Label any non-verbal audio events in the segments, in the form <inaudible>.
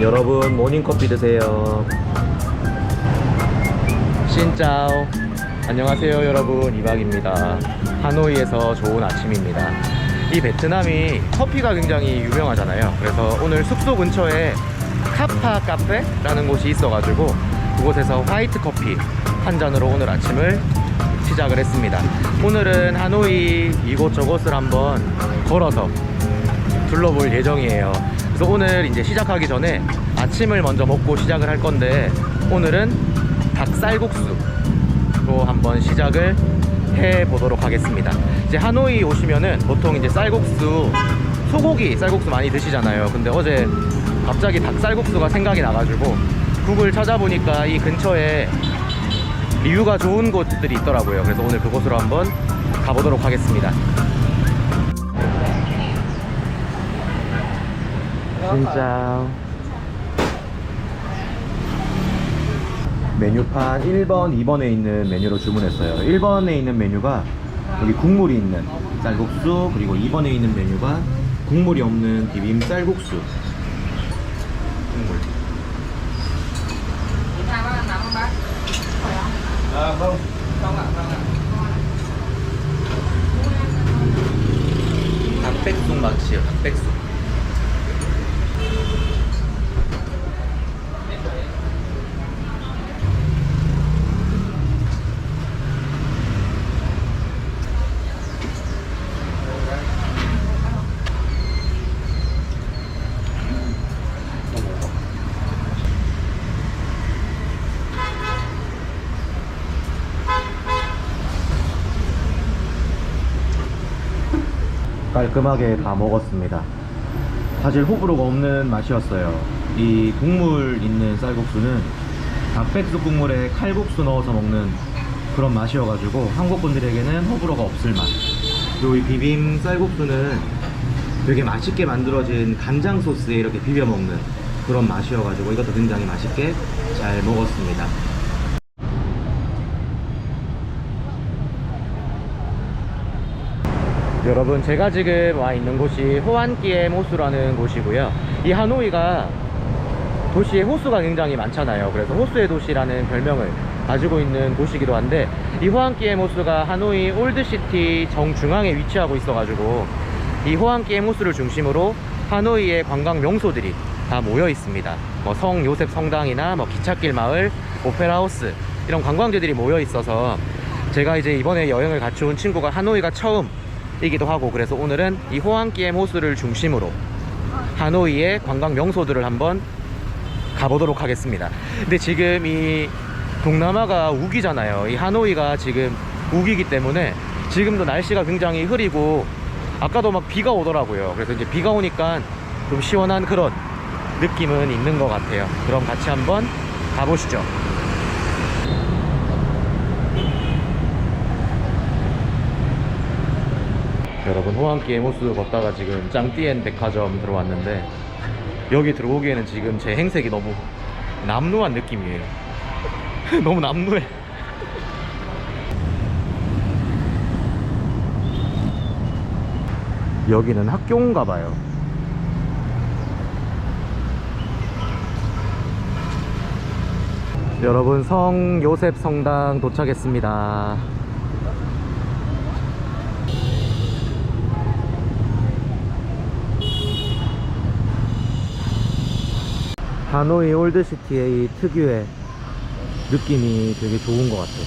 여러분 모닝커피 드세요. 신짜오. 안녕하세요 여러분. 이박입니다. 하노이에서 좋은 아침입니다. 이 베트남이 커피가 굉장히 유명하잖아요. 그래서 오늘 숙소 근처에 카파 카페라는 곳이 있어가지고 그곳에서 화이트 커피 한 잔으로 오늘 아침을 시작을 했습니다. 오늘은 하노이 이곳저곳을 한번 걸어서 둘러볼 예정이에요. 그래서 오늘 이제 시작하기 전에 아침을 먼저 먹고 시작을 할 건데 오늘은 닭쌀국수로 한번 시작을 해 보도록 하겠습니다. 이제 하노이 오시면은 보통 이제 쌀국수 소고기 쌀국수 많이 드시잖아요. 근데 어제 갑자기 닭쌀국수가 생각이 나가지고 구글 찾아보니까 이 근처에 리뷰가 좋은 곳들이 있더라고요. 그래서 오늘 그곳으로 한번 가보도록 하겠습니다. 진짜 메뉴판 1번, 2번에 있는 메뉴로 주문했어요. 1번에 있는 메뉴가 여기 국물이 있는 쌀국수 그리고 2번에 있는 메뉴가 국물이 없는 비빔 쌀국수 국물 À vâng, không ạ, không ạ. 닭백숙 맛이에요 닭백숙 깔끔하게 다 먹었습니다. 사실 호불호가 없는 맛이었어요. 이 국물 있는 쌀국수는 닭백숙 국물에 칼국수 넣어서 먹는 그런 맛이어가지고 한국 분들에게는 호불호가 없을 맛. 그리고 이 비빔 쌀국수는 되게 맛있게 만들어진 간장 소스에 이렇게 비벼 먹는 그런 맛이어가지고 이것도 굉장히 맛있게 잘 먹었습니다. 여러분 제가 지금 와 있는 곳이 호안기엠 호수라는 곳이고요. 이 하노이가 도시에 호수가 굉장히 많잖아요. 그래서 호수의 도시라는 별명을 가지고 있는 곳이기도 한데 이 호안기엠 호수가 하노이 올드시티 정중앙에 위치하고 있어 가지고 이 호안기엠 호수를 중심으로 하노이의 관광 명소들이 다 모여 있습니다. 뭐 성 요셉 성당이나 뭐 기찻길 마을 오페라 하우스 이런 관광지들이 모여 있어서 제가 이제 이번에 여행을 같이 온 친구가 하노이가 처음 이기도 하고 그래서 오늘은 이 호안기엠 호수를 중심으로 하노이의 관광 명소들을 한번 가보도록 하겠습니다. 근데 지금 이 동남아가 우기잖아요. 이 하노이가 지금 우기기 때문에 지금도 날씨가 굉장히 흐리고 아까도 막 비가 오더라고요. 그래서 이제 비가 오니까 좀 시원한 그런 느낌은 있는 것 같아요. 그럼 같이 한번 가보시죠. 여러분 호안기엠 호수 걷다가 지금 짱띠엔 백화점 들어왔는데 여기 들어오기에는 지금 제 행색이 너무 남루한 느낌이에요. <laughs> 너무 남루해. 여기는 학교인가 봐요. 여러분 성 요셉 성당 도착했습니다 하노이 올드시티의 이 특유의 느낌이 되게 좋은 것 같아요.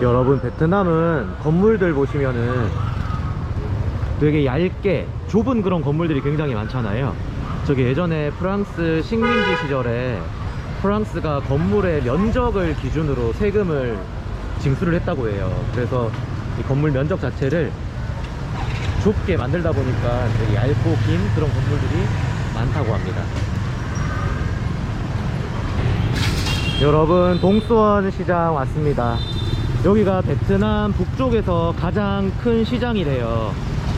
여러분, 베트남은 건물들 보시면은 되게 얇게 좁은 그런 건물들이 굉장히 많잖아요. 저기 예전에 프랑스 식민지 시절에 프랑스가 건물의 면적을 기준으로 세금을 징수를 했다고 해요. 그래서 이 건물 면적 자체를 좁게 만들다 보니까 되게 얇고 긴 그런 건물들이 많다고 합니다. 여러분 동수원 시장 왔습니다. 여기가 베트남 북쪽에서 가장 큰 시장이래요.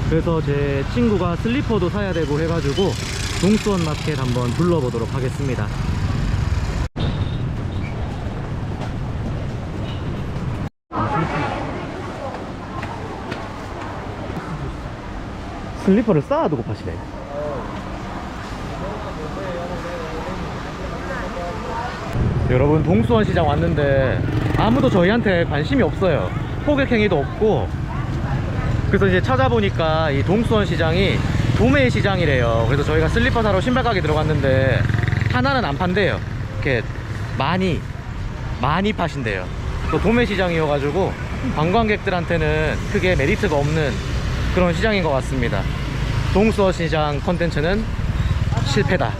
그래서 제 친구가 슬리퍼도 사야 되고 해가지고 동수원 마켓 한번 둘러보도록 하겠습니다. 슬리퍼를 쌓아두고 파시네. 여러분 동수원 시장 왔는데 아무도 저희한테 관심이 없어요. 호객행위도 없고. 그래서 이제 찾아보니까 이 동수원 시장이 도매 시장이래요. 그래서 저희가 슬리퍼 사러 신발 가게 들어갔는데 하나는 안 판대요. 이렇게 많이 많이 파신대요. 또 도매 시장이어가지고 관광객들한테는 크게 메리트가 없는 그런 시장인 것 같습니다. 동수원 시장 컨텐츠는 실패다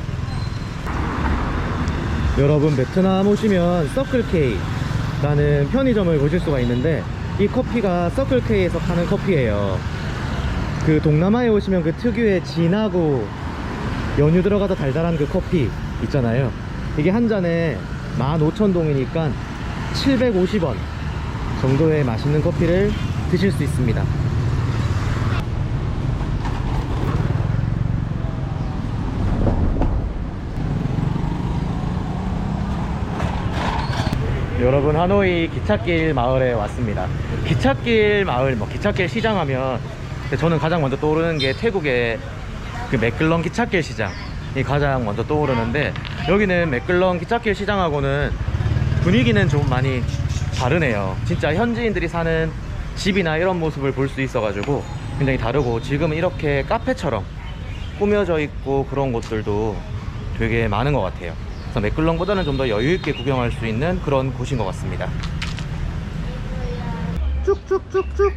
여러분 베트남 오시면 서클K라는 편의점을 보실 수가 있는데 이 커피가 서클K에서 파는 커피예요. 그 동남아에 오시면 그 특유의 진하고 연유 들어가서 달달한 그 커피 있잖아요. 이게 한 잔에 15,000동이니까 750원 정도의 맛있는 커피를 드실 수 있습니다 여러분 하노이 기찻길 마을에 왔습니다. 기찻길 마을 뭐 기찻길 시장 하면 저는 가장 먼저 떠오르는 게 태국의 그 맥글런 기찻길 시장이 가장 먼저 떠오르는데 여기는 맥글런 기찻길 시장하고는 분위기는 좀 많이 다르네요. 진짜 현지인들이 사는 집이나 이런 모습을 볼 수 있어 가지고 굉장히 다르고 지금은 이렇게 카페처럼 꾸며져 있고 그런 곳들도 되게 많은 것 같아요 그래서 맥글런보다는 좀 더 여유 있게 구경할 수 있는 그런 곳인 것 같습니다. 쭉쭉쭉쭉.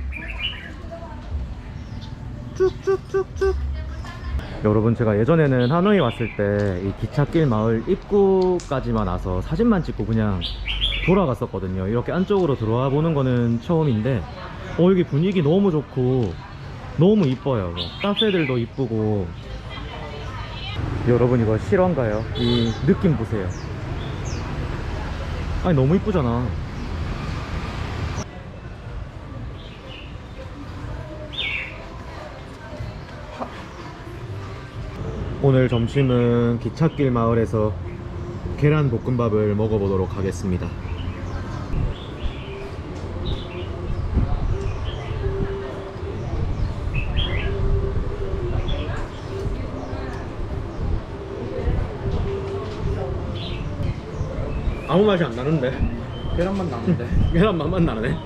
쭉쭉쭉쭉. 여러분 제가 예전에는 하노이 왔을 때 이 기찻길 마을 입구까지만 와서 사진만 찍고 그냥 돌아갔었거든요. 이렇게 안쪽으로 들어와 보는 거는 처음인데 어 여기 분위기 너무 좋고 너무 이뻐요. 뭐 카페들도 이쁘고 여러분 이거 실화인가요? 이 느낌 보세요. 아니 너무 이쁘잖아. 오늘 점심은 기찻길 마을에서 계란 볶음밥을 먹어보도록 하겠습니다 아무 맛이 안 나는데 계란만 나는데. 계란 맛만 나네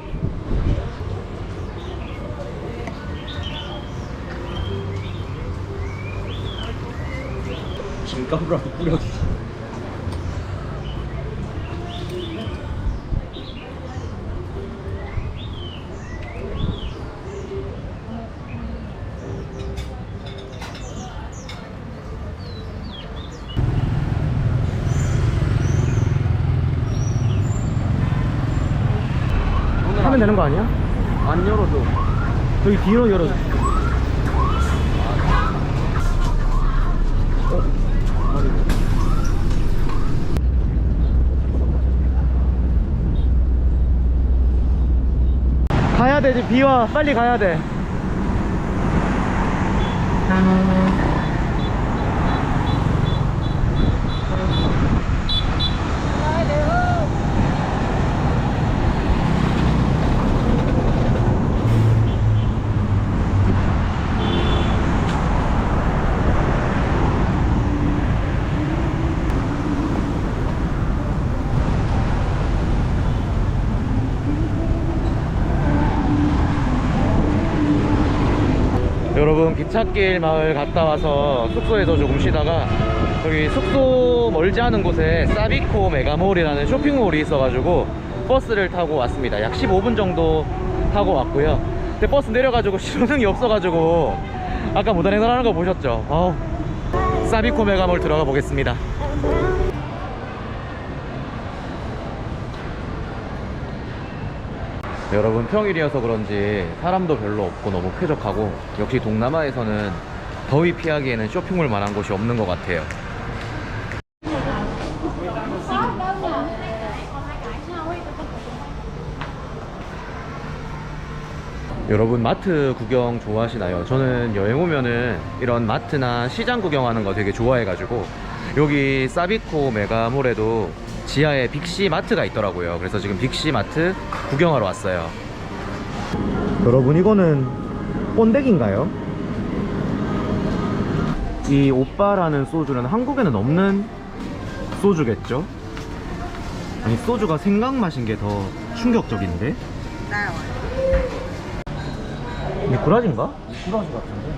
김가루라고 뿌려주지. 하면 되는 거 아니야? 안 열어도. 저기 뒤로 열어줘 가야 되지 비와 빨리 가야 돼 여러분 기찻길 마을 갔다 와서 숙소에서 조금 쉬다가 여기 숙소 멀지 않은 곳에 사비코 메가몰이라는 쇼핑몰이 있어가지고 버스를 타고 왔습니다. 약 15분 정도 타고 왔고요. 근데 버스 내려가지고 <laughs> 신호등이 없어가지고 아까 무단 횡단하는 거 보셨죠? 어우, 사비코 메가몰 들어가 보겠습니다 여러분 평일이어서 그런지 사람도 별로 없고 너무 쾌적하고 역시 동남아에서는 더위 피하기에는 쇼핑몰 만한 곳이 없는 것 같아요 여러분 마트 구경 좋아하시나요? 저는 여행 오면은 이런 마트나 시장 구경하는 거 되게 좋아해가지고 여기 사비코 메가몰에도 지하에 빅시 마트가 있더라고요. 그래서 지금 빅시 마트 구경하러 왔어요. 여러분 이거는 본덱인가요? 이 오빠라는 소주는 한국에는 없는 소주겠죠? 아니 소주가 생강 마신 게더 충격적인데? 나요. 미꾸라지인가? 미꾸라지 같은데?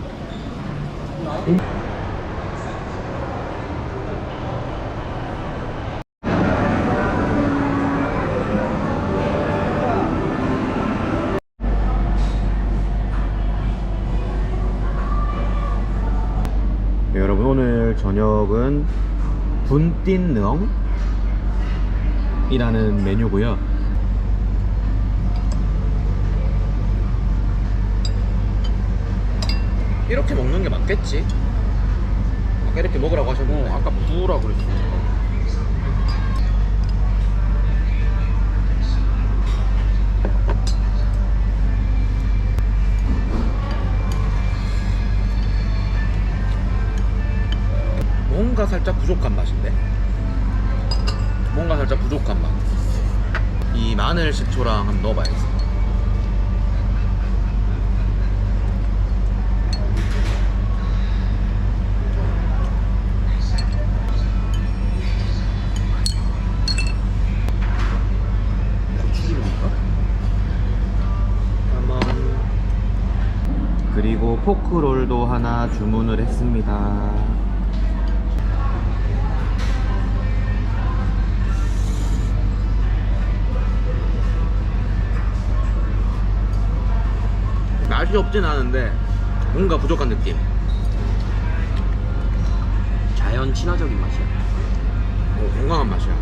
네, 여러분 오늘 저녁은 분띵능 이라는 메뉴고요 이렇게 먹는 게 맞겠지? 아까 이렇게 먹으라고 하셨는데 어, 아까 부으라 그랬어. 뭔가 살짝 부족한 맛인데? 뭔가 살짝 부족한 맛. 이 마늘 식초랑 한번. 고추기름인가? 그리고 포크롤도 하나 주문을 했습니다. 맛이 없진 않은데 뭔가 부족한 느낌. 자연 친화적인 맛이야. 어, 건강한 맛이야.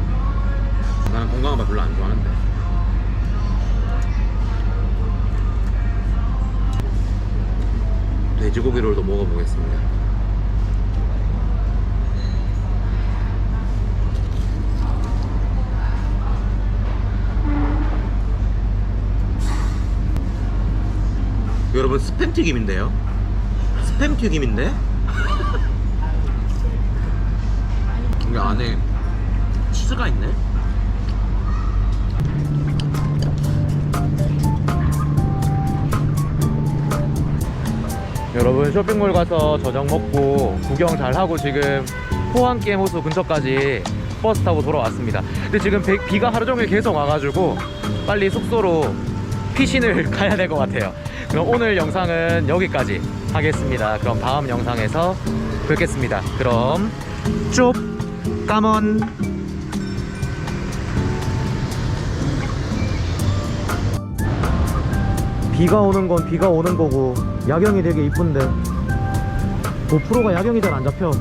나는 건강한 맛 별로 안 좋아하는데. 돼지고기 롤도 먹어보겠습니다. 여러분 스팸 튀김인데요? 스팸 튀김인데? 이게 안에 치즈가 있네. 여러분 쇼핑몰 가서 저녁 먹고 구경 잘 하고 지금 포항 게임 호수 근처까지 버스 타고 돌아왔습니다. 근데 지금 비- 비가 하루 종일 계속 와가지고 빨리 숙소로 피신을 <laughs> 가야 될 것 같아요. 그럼 오늘 영상은 여기까지 하겠습니다. 그럼 다음 영상에서 뵙겠습니다. 그럼 쪽 까먼 비가 오는 건 비가 오는 거고 야경이 되게 이쁜데 고프로가 야경이 잘 안 잡혀